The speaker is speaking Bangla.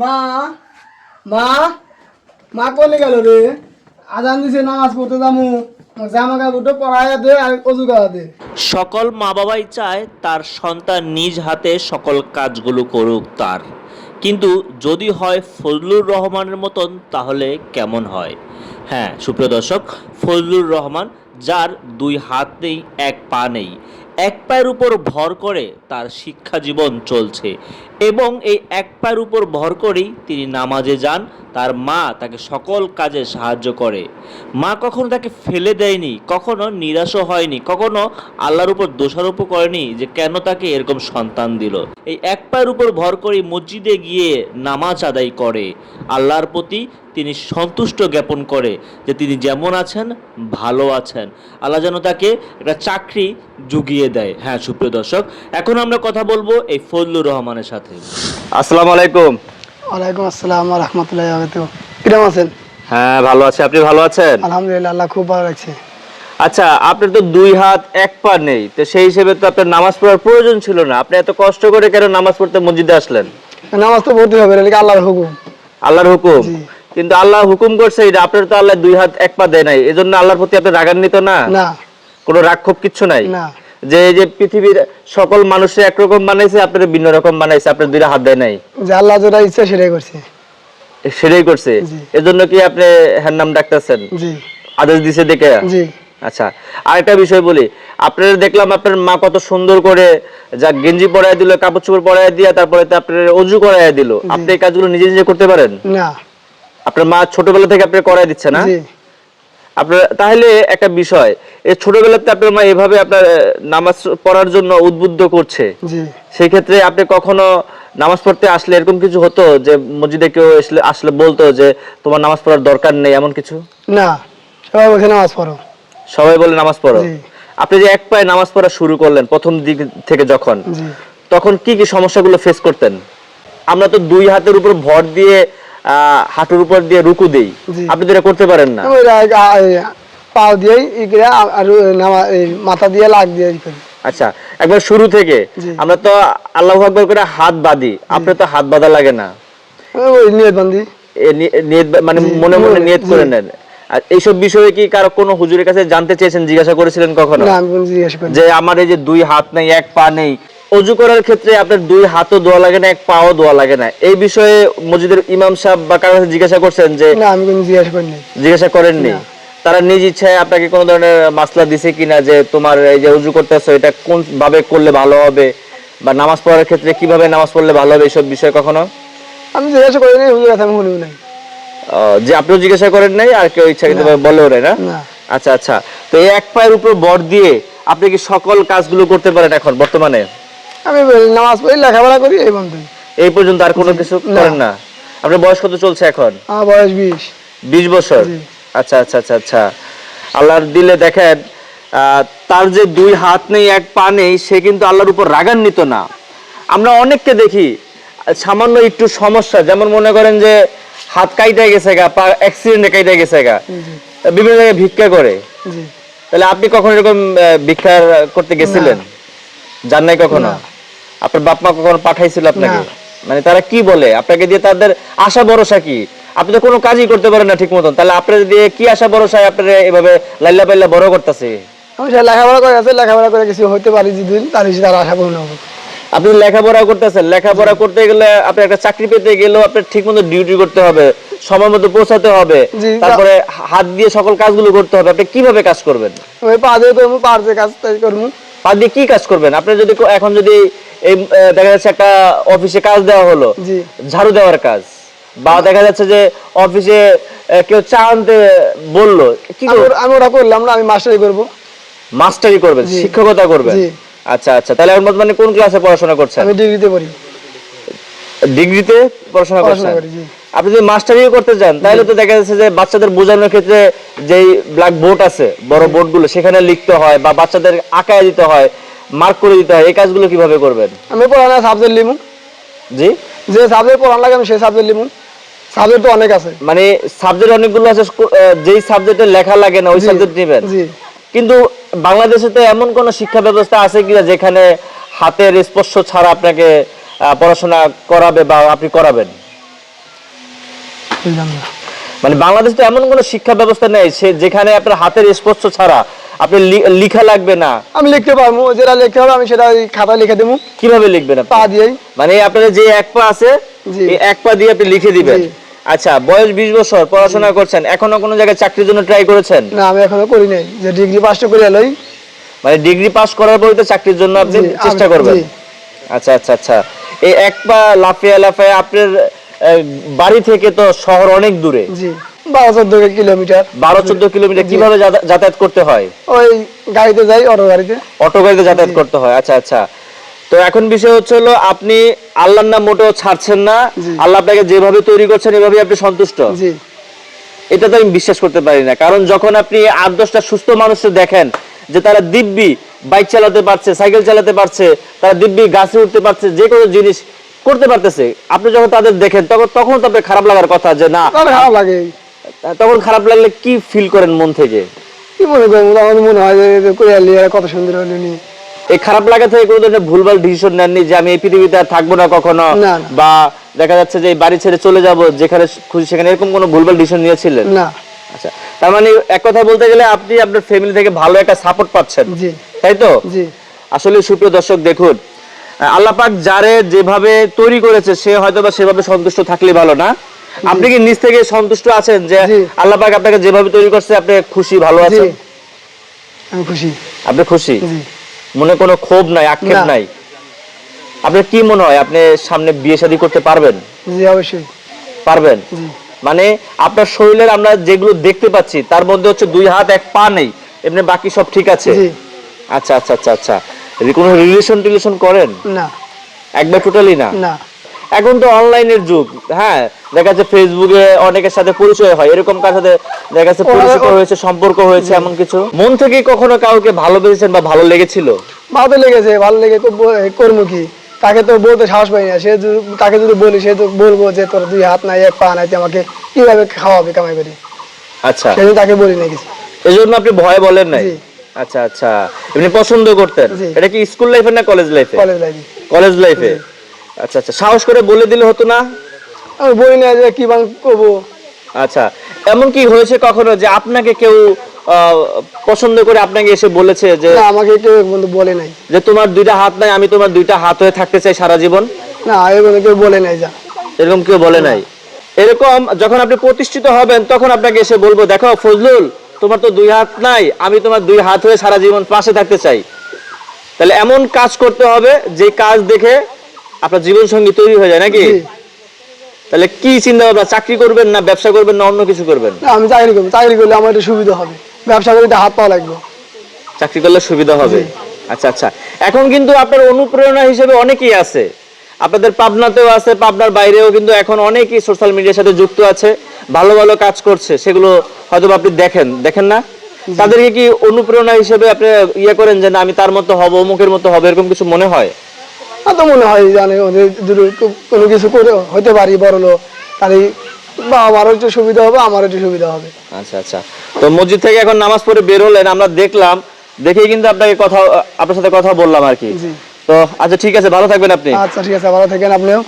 মা মা মা কলে গেল রে। আজান দিছে, নামাজ পড়তে যামু। জামা কাপড়টা পরাইয়া দে আর অজু দে। সকল মা বাবাই চায় তার সন্তান নিজ হাতে সকল কাজগুলো করুক তার। কিন্তু যদি হয় ফজলুর রহমানের মতন, তাহলে কেমন হয়? হ্যাঁ সুপ্রিয় দর্শক, ফজলুর রহমান, যার দুই হাত নেই, এক পা নেই। এক পায়ের উপর ভর করে তার শিক্ষা জীবন চলছে। এবং এই এক পায়ের উপর ভর করেই তিনি নামাজে যান, তার মা তাকে সকল কাজে সাহায্য করে। মা কখনো তাকে ফেলে দেয়নি, কখনো নিরাশও হয়নি, কখনো আল্লাহর উপর দোষারোপ করেনি যে কেন তাকে এরকম সন্তান দিল। এই এক পায়ের উপর ভর করে মসজিদে গিয়ে নামাজ আদায় করে। আল্লাহর প্রতি তিনি সন্তুষ্ট জ্ঞাপন করে যে তিনি যেমন আছেন ভালো আছেন। আল্লাহ যেন তাকে একটা চাকরি জুগিয়ে দেয়। হ্যাঁ সুপ্রিয় দর্শক এখন আমরা কথা বলব এই ফজলুর রহমানের সাথে। আসসালামু আলাইকুম। ওয়ালাইকুম আসসালাম রহমতুল্লাহ কিরম আছেন? হ্যাঁ ভালো আছে। আপনি ভালো আছেন? আলহামদুলিল্লাহ আল্লাহ খুব ভালো লাগছে আচ্ছা আপনার তো দুই হাত এক পা নেই। তো সেই হিসেবে তো আপনার নামাজ পড়ার প্রয়োজন ছিল না। আপনি এত কষ্ট করে কেন নামাজ পড়তে মসজিদে আসলেন? নামাজ তো পড়তে হবে আল্লাহর হুকুম। আল্লাহর হুকুম। কিন্তু আল্লাহ হুকুম করছে এটা আপনার তো আল্লাহ দুই হাত এক পা দেয় নাই। এজন্য আল্লাহর প্রতি আপনি রাগান্বিত না? না। কোনো রাগ ক্ষোভ কিচ্ছু নাই? না। যে এই যে পৃথিবীর সকল মানুষে একরকম বানাইছে আপনার ভিন্ন রকম বানাইছে আপনার দুইটা হাত দেয় নাই? যে আল্লাহ যেটা ইচ্ছা সেটাই করছে। সেটাই করছে? এজন্য কি আপনি হ্যার নাম ডাকতেছেন? জি। আদেশ দিছে দেখে? জি। আচ্ছা আরেকটা বিষয় বলি। আপনারা দেখলাম আপনার মা কত সুন্দর করে যা গেঞ্জি পরাই দিল কাপড় চোপড় পরাই দিয়া তারপরে আপনার অজু করাই দিল। আপনি এই কাজগুলো নিজে নিজে করতে পারেন? না। আপনার মা ছোটবেলা থেকে আপনি করাই দিচ্ছে না? আপনার তাহলে একটা বিষয় এই ছোটবেলাতে আপনার মা এভাবে আপনার নামাজ পড়ার জন্য উদ্বুদ্ধ করছে। সেই ক্ষেত্রে আপনি কখনো নামাজ পড়তে আসলে এরকম কিছু হতো যে মসজিদে কেউ আসলে আসলে বলতো যে তোমার নামাজ পড়ার দরকার নেই এমন কিছু? না সবাই বলছে নামাজ পড়ো। সবাই বলে নামাজ পড়ো। আপনি যে এক পায়ে নামাজ পড়া শুরু করলেন প্রথম দিক থেকে যখন তখন কি কি সমস্যাগুলো ফেস করতেন? আমরা তো দুই হাতের উপর ভর দিয়ে হাঁটুর উপর দিয়ে রুকু দেই। আপনি তো এটা করতে পারেন না। পাও দিয়েই আর মাথা দিয়ে লাগ দিয়ে করি। আচ্ছা একবার শুরু থেকে আমরা তো আল্লাহ আকবর করে হাত বাঁধি। আপনি তো হাত বাঁধা লাগে না। ওই নিয়ত এ নিয়ত মানে মনে মনে নিয়ত করে নেন। আর এইসব বিষয়ে কি কারও কোনো হুজুরের কাছে জানতে চেয়েছেন জিজ্ঞাসা করেছিলেন কখনো? যে আমার এই যে দুই হাত নেই এক পা নেই অজু করার ক্ষেত্রে আপনার দুই হাতও দোয়া লাগে না এক পাও দোয়া লাগে না। এই বিষয়ে মসজিদের ইমাম সাহেব বা কারোর কাছে জিজ্ঞাসা করছেন যে না আমি কোনো জিজ্ঞেস করি নাই জিজ্ঞাসা করেননি। তারা নিজ ইচ্ছায় আপনাকে কোনো ধরনের মাসলা দিছে কিনা যে তোমার এই যে উজু করতেছো এটা কোন ভাবে করলে ভালো হবে? বা নামাজ পড়ার ক্ষেত্রে কীভাবে নামাজ পড়লে ভালো হবে এইসব বিষয়ে কখনো? আমি জিজ্ঞেস করি নাই হুজুর আমি শুনিও নাই। যে আপনিও জিজ্ঞাসা করেন নাই আর কেউ ইচ্ছাকৃত বলেও নাই না? না। আচ্ছা আচ্ছা। তো এই এক পায়ের উপর বর দিয়ে আপনি কি সকল কাজগুলো করতে পারেন এখন বর্তমানে? আমি বলি, নামাজ পড়ি লেখাপড়া করি এই বন্ধু এই পর্যন্ত আর কোনো কিছু করেন না? আপনার বয়স কত চলছে এখন? আমার বয়স বিশ। বিশ বছর? আচ্ছা আচ্ছা আচ্ছা আচ্ছা। আল্লাহর দিলে দেখেন তার যে দুই হাত নেই এক পা নেই সে কিন্তু আল্লাহর উপর রাগান্বিত না। আমরা অনেককে দেখি সামান্য একটু সমস্যা যেমন মনে করেন যে হাত কাইটা গেছে গা পা অ্যাক্সিডেন্টে কাইটা গেছে গা বিভিন্ন জায়গায় ভিক্ষা করে। তাহলে আপনি কখন এরকম ভিক্ষা করতে গেছিলেন? যান নাই কখনো? আপনার বাপ মা কখনো পাঠাইছিল আপনাকে? মানে তারা কি বলে? আপনাকে দিয়ে তাদের আশা ভরসা কি? আপনি তো কোনো কাজই করতে পারেন না ঠিক মতন তাহলে আপনার দিয়ে কি আশা ভরসায় আপনার এভাবে লাইল্লা পাল্লা বড় করতেছে? আমি সে লেখাপড়া করে আছে লেখাপড়া করে কিছু হইতে পারি যেদিন তার আশা পূর্ণ হবে। আপনি লেখাপড়া করতেছেন। লেখাপড়া করতে গেলে আপনি একটা চাকরি পেতে গেলেও আপনার ঠিক মতো ডিউটি করতে হবে সময় মতো পৌঁছাতে হবে তারপরে হাত দিয়ে সকল কাজগুলো করতে হবে। আপনি কীভাবে কাজ করবেন? ওই পা দিয়ে করব পার যে কাজ তাই করব। পা দিয়ে কি কাজ করবেন? আপনি যদি এখন যদি এই দেখা যাচ্ছে একটা অফিসে কাজ দেওয়া হলো ঝাড়ু দেওয়ার কাজ বা দেখা যাচ্ছে যে অফিসে কেউ চা আনতে বলল কি আমি ওটা- করলাম না আমি মাস্টারি করব। মাস্টারি করবেন শিক্ষকতা করবেন? আচ্ছা আচ্ছা তাহলে এখন বর্তমানে কোন ক্লাসে পড়াশোনা করছেন? আমি ডিগ্রিতে পড়ি। ডিগ্রিতে পড়াশোনা করছেন? আপনি যদি মাস্টারিও করতে চান তাহলে তো দেখা যাচ্ছে যে বাচ্চাদের বোঝানোর ক্ষেত্রে যেই ব্ল্যাক বোর্ড আছে বড় বোর্ডগুলো সেখানে লিখতে হয় বা বাচ্চাদের আঁকায় দিতে হয় মার্ক করে দিতে হয় এই কাজগুলো কীভাবে করবেন? আমি পড়ানো সাবজেক্ট লিমু। জি? যে সাবজেক্ট পড়ানো লাগে আমি সেই সাবজেক্ট লিমু। সাবজেক্ট তো অনেক আছে। মানে সাবজেক্ট অনেকগুলো আছে যেই সাবজেক্টে লেখা লাগে না ওই সাবজেক্ট নেবেন। জি। কিন্তু বাংলাদেশে তো এমন কোন শিক্ষা ব্যবস্থা আছে কিনা যেখানে হাতের স্পর্শ ছাড়া আপনাকে পড়াশোনা করাবে বা আপনি করাবেন? বুঝলাম না। মানে বাংলাদেশ তো এমন কোনো শিক্ষা ব্যবস্থা নেই সে যেখানে আপনার হাতের স্পর্শ ছাড়া আপনি লিখা লাগবে না। আমি লিখতে পারব যেটা লিখতে হবে আমি সেটা খাতায় লিখে দেবো। কীভাবে লিখবেন? পা দিয়েই। মানে আপনার যে এক পা আছে এক পা দিয়ে আপনি লিখে দিবেন। আচ্ছা বয়স বিশ বছর পড়াশোনা করছেন এখনও কোনো জায়গায় চাকরির জন্য ট্রাই করেছেন? না আমি এখনও করি নাই। যে ডিগ্রি পাসটা করে এলোই। মানে ডিগ্রি পাস করার পরে তো চাকরির জন্য আপনি চেষ্টা করবেন? আচ্ছা আচ্ছা আচ্ছা। এই এক পা লাফিয়ে লাফিয়ে আপনার বাড়ি থেকে তো শহর অনেক দূরে। জি। বারো চোদ্দ কিলোমিটার। বারো চোদ্দ কিলোমিটার কীভাবে যাতায়াত করতে হয়? ওই গাড়িতে যাই অটো গাড়িতে। অটো গাড়িতে যাতায়াত করতে হয়। আচ্ছা আচ্ছা। তো এখন বিষয় হচ্ছে হলো আপনি আল্লাহর নাম মোটেও ছাড়ছেন না। আল্লাহ আপনাকে যেভাবে তৈরি করছেন এভাবে আপনি সন্তুষ্ট। এটা তো আমি বিশ্বাস করতে পারি না। কারণ যখন আপনি আট দশটা সুস্থ মানুষকে দেখেন যে তারা দিব্যি বাইক চালাতে পারছে সাইকেল চালাতে পারছে তারা দিব্যি গাছে উঠতে পারছে যে কোনো জিনিস করতে পারতেছে। আপনি যখন তাদের দেখেন তখন তখন তো আপনার খারাপ লাগার কথা যে না খারাপ লাগে। তখন খারাপ লাগলে কি ফিল করেন মন থেকে? কি মনে করেন? আমার মনে হয় যে যে করে এলি কত সুন্দর হলো নি এই খারাপ লাগা থেকে কোনো ধরনের ভুলভাল ডিসিশন নেননি যে আমি এই পৃথিবীতে আর থাকব না কখনো। বা দেখা যাচ্ছে যে বাড়ি ছেড়ে চলে যাব যেখানে খুশি সেখানে এরকম কোনো ভুলভাল ডিসিশন নিয়েছিলেন? না। আচ্ছা তার মানে এক কথা বলতে গেলে আপনি আপনার ফ্যামিলি থেকে ভালো একটা সাপোর্ট পাচ্ছেন। জি। তাই তো? জি। আসলে সুপ্রিয় দর্শক দেখুন আল্লাহ পাক যারে যেভাবে তৈরি করেছে সে হয়তো বা সেভাবে সন্তুষ্ট থাকলে ভালো না। আপনি কি নিজ থেকে সন্তুষ্ট আছেন যে জি। আল্লাহ পাক আপনাকে যেভাবে তৈরি করছে আপনি খুশি ভালো আছেন? আমি খুশি। আপনি খুশি? মনে কোনো ক্ষোভ নাই আক্ষেপ নাই? আপনার কি মনে হয় আপনি সামনে বিয়ে শাদী করতে পারবেন? জি অবশ্যই। পারবেন? মানে আপনার শরীরের আমরা যেগুলো দেখতে পাচ্ছি তার মধ্যে হচ্ছে দুই হাত এক পা নেই এমনি বাকি সব ঠিক আছে? আচ্ছা আচ্ছা আচ্ছা আচ্ছা। কোনো রিলেশন টিলেশন করেন? না। একবার টোটালি না? না। এখন তো অনলাইনের যুগ হ্যাঁ? দেখা যাচ্ছে ফেসবুকে অনেকের সাথে পরিচয় হয় এরকম কার সাথে দেখা যাচ্ছে পরিচিত হয়েছে সম্পর্ক হয়েছে এমন কিছু? মন থেকে কখনো কাউকে ভালোবেসেছেন বা ভালো লেগেছিল? ভালো লেগেছে ভালো লেগে করব কি তাকে তো বলতে সাহস পাই না সে তাকে যদি বলি সে তো বলব যে তোর দুই হাত নাই এক পা নাই আমাকে কীভাবে খাওয়াবে কামাই করে? আচ্ছা। সেদিন তাকে বলি না কিছু। এই জন্য আপনি ভয় বলেন নাই। আচ্ছা আচ্ছা। এমনি পছন্দ করতেন? এটা কি স্কুল লাইফে না কলেজ লাইফে? কলেজ লাইফে। কলেজ লাইফে? আচ্ছা আচ্ছা। সাহস করে বলে দিলে হতো না? আমি বলি না যে কি বাং করব। আচ্ছা। এমন কি হয়েছে কখনো যে আপনাকে কেউ পছন্দ করে আপনাকে এসে বলেছে যে না আমাকে কেউ বন্ধু বলে নাই। যে তোমার দুইটা হাত নাই আমি তোমার দুইটা হাত হয়ে থাকতে চাই সারা জীবন? না এগুলো কেউ বলে নাই যা। এরকম কেউ বলে নাই? এরকম যখন আপনি প্রতিষ্ঠিত হবেন তখন আপনাকে এসে বলব দেখো ফজলুল তোমার তো দুই হাত নাই আমি তোমার দুই হাত হয়ে সারা জীবন পাশে থাকতে চাই। তাহলে এমন কাজ করতে হবে যে কাজ দেখে আপনার জীবন সঙ্গী তৈরি হয়ে যায় নাকি? তাহলে কি চিন্তা ভাবনা চাকরি করবেন না ব্যবসা করবেন না অন্য কিছু করবেন? না আমি চাকরি করব চাকরি করলে আমার একটু সুবিধা হবে। ব্যবসা করতে হাত পাওয়া লাগবে। চাকরি করলে সুবিধা হবে। আচ্ছা আচ্ছা। এখন কিন্তু আপনার অনুপ্রেরণা হিসেবে অনেকেই আছে। আপনাদের পাবনাতেও আছে পাবনার বাইরেও কিন্তু এখন অনেকেই সোশ্যাল মিডিয়ার সাথে যুক্ত আছে। ভালো ভালো কাজ করছে সেগুলো হয়তো আপনি দেখেন। দেখেন না? তাদেরকে কি অনুপ্রেরণা হিসেবে আপনি ইয়ে করেন যে না আমি তার মতো হব অমুকের মতো হবে এরকম কিছু মনে হয়? তো মনে হয় জানে কোনো কিছু করে হতে পারি বড় লোক তাহলে বা আমারও একটু সুবিধা হবে আমারও একটু সুবিধা হবে। আচ্ছা আচ্ছা। তো মসজিদ থেকে এখন নামাজ পড়ে বের হলেন আমরা দেখলাম দেখেই কিন্তু আপনাকে কথা আপনার সাথে কথা বললাম আর কি। তো আচ্ছা ঠিক আছে ভালো থাকবেন আপনি। আচ্ছা ঠিক আছে ভালো থাকেন আপনিও।